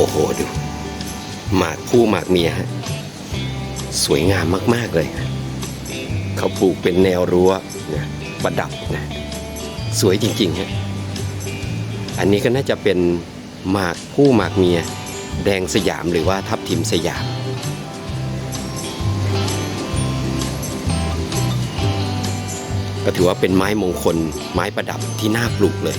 โอ้โหดู หมากคู่หมากเมียฮะสวยงามมาก ๆ เลย เขาปลูกเป็นแนวรั้วนะประดับนะสวยจริงๆฮะอันนี้ก็น่าจะเป็นหมากคู่หมากเมีย แดงสยามหรือว่าทับทิมสยามก็ถือว่าเป็นไม้มงคลไม้ประดับที่น่าปลูกเลย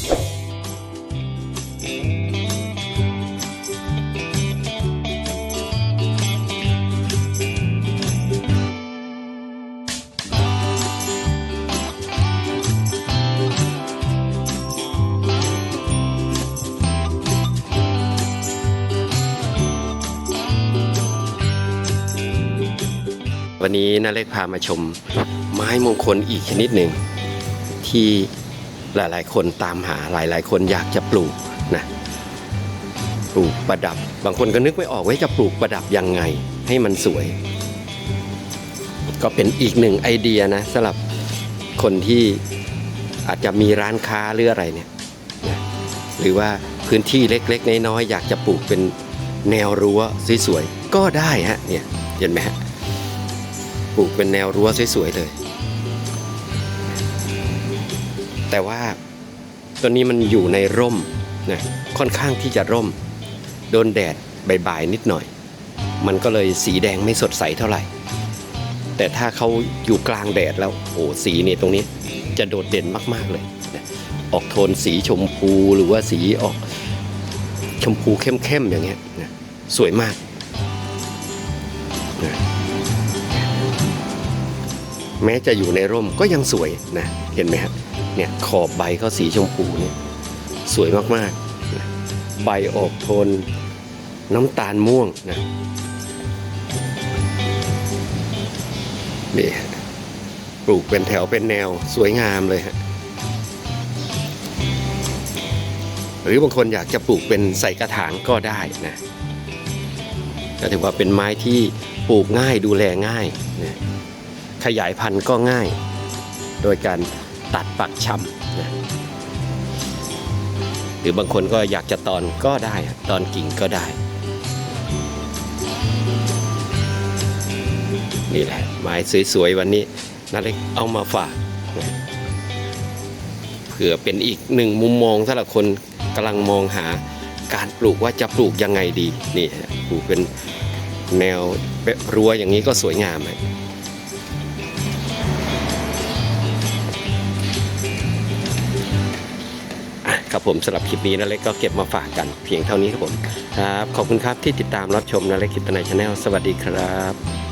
วันนี้นาเล็กพามาชม ไม้มงคลอีกชนิดหนึ่ง ที่หลายๆ คนตามหาหลายๆ คนอยากจะปลูกนะปลูกประดับ บางคนก็นึกไม่ออกว่าจะปลูกประดับยังไง ให้มันสวย ก็เป็นอีกหนึ่งไอเดียนะสำหรับคนที่อาจจะมีร้านค้าหรืออะไรเนี่ยนะหรือว่าพื้นที่เล็ก ๆ น้อยๆอยากจะปลูกเป็นแนวรั้วสวยๆก็ได้ฮะเนี่ยเห็นไหมฮะ ปลูกเป็นแนวรั้วสวยๆเลย แต่ว่าต้นนี้มันอยู่ในร่มนะค่อนข้างที่จะร่ม โดนแดดบ่ายๆนิดหน่อย มันก็เลยสีแดงไม่สดใสเท่าไหร่ แต่ถ้าเขาอยู่กลางแดดแล้วโอ้สีเนี่ยตรงนี้จะโดดเด่นมากๆเลยนะออกโทนสีชมพูหรือว่าสีออกชมพูเข้มๆอย่างเงี้ยนะสวยมากนะ แม้จะอยู่ในร่มก็ยังสวยนะเห็นไหมฮะเนี่ยขอบใบเขาสีชมพูเนี่ยสวยมากๆนะใบออกโทนน้ำตาลม่วงนะนี่ปลูกเป็นแถวเป็นแนวสวยงามเลยฮะหรือบางคนอยากจะปลูกเป็นใส่กระถางก็ได้นะก็ถือว่าเป็นไม้ที่ปลูกง่ายดูแลง่ายนะ ขยายพันธุ์ก็ง่าย โดยการตัดปักชำนะหรือบางคนก็อยากจะตอนก็ได้ตอนกิ่งก็ได้ นี่แหละไม้สวยๆวันนี้นาเล็กเอามาฝากนะเผื่อเป็นอีกหนึ่งมุมมองสำหรับคนกำลังมองหาการปลูกว่าจะปลูกยังไงดีนี่ฮะปลูกเป็นแนวรั้วอย่างนี้ก็สวยงามฮะอ่ ครับผมสำหรับคลิปนี้นะเล็กก็เก็บมาฝากกันเพียงเท่านี้ครับผมครับขอบคุณครับที่ติดตามรับชมนะเล็กคิดตนายชาแนลสวัสดีครับ